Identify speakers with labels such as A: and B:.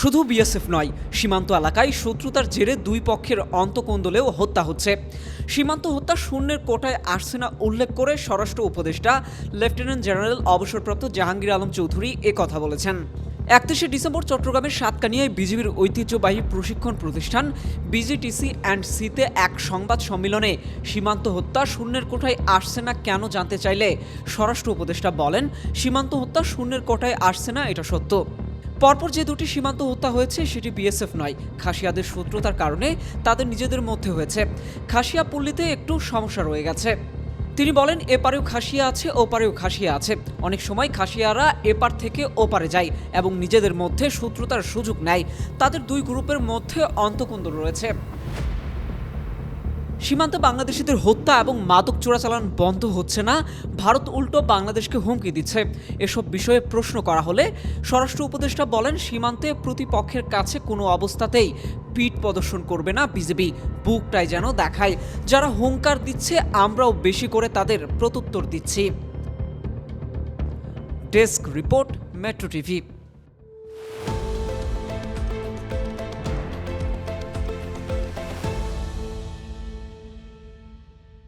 A: শুধু বিএসএফ নয়, সীমান্ত এলাকায় শত্রুতার জেরে দুই পক্ষের অন্তকোন্দলেও হত্যা হচ্ছে। সীমান্ত হত্যা শূন্যের কোটায় আসছে না উল্লেখ করে স্বরাষ্ট্র উপদেষ্টা লেফটেন্যান্ট জেনারেল অবসরপ্রাপ্ত জাহাঙ্গীর আলম চৌধুরী কথা বলেছেন। একত্রিশে ডিসেম্বর চট্টগ্রামের সাতকানিয়ায় বিজিবির ঐতিহ্যবাহী প্রশিক্ষণ প্রতিষ্ঠান বিজিটিসি অ্যান্ড সিতে এক সংবাদ সম্মেলনে সীমান্ত হত্যা শূন্যের কোঠায় আসছে না কেন জানতে চাইলে স্বরাষ্ট্র উপদেষ্টা বলেন, সীমান্ত হত্যা শূন্যের কোটায় আসছে না, এটা সত্য। পরপর যে দুটি সীমান্ত হত্যা হয়েছে, সেটি বিএসএফ নয়। খাসিয়াদের শত্রুতার কারণে তাদের নিজেদের মধ্যে হয়েছে। খাসিয়া পল্লীতে একটু সমস্যা রয়ে গেছে। তিনি বলেন, এপারেও খাসিয়া আছে, ওপারেও খাসিয়া আছে। অনেক সময় খাসিয়ারা এপার থেকে ওপারে যায় এবং নিজেদের মধ্যে শত্রুতার সুযোগ নেয়। তাদের দুই গ্রুপের মধ্যে অন্তকুন্দল রয়েছে। সীমান্তে বাংলাদেশিদের হত্যা এবং মাদক চোরাচালান বন্ধ হচ্ছে না। ভারত উল্টো বাংলাদেশকে হুমকি দিচ্ছে। এসব বিষয়ে প্রশ্ন করা হলে স্বরাষ্ট্র উপদেষ্টা বলেন, সীমান্তে প্রতিপক্ষের কাছে কোনো অবস্থাতেই পিঠ প্রদর্শন করবে না বিজেপি। বুকটাই যেন দেখায়। যারা হুঙ্কার দিচ্ছে, আমরাও বেশি করে তাদের প্রত্যুত্তর দিচ্ছি। Desk report, metro TV.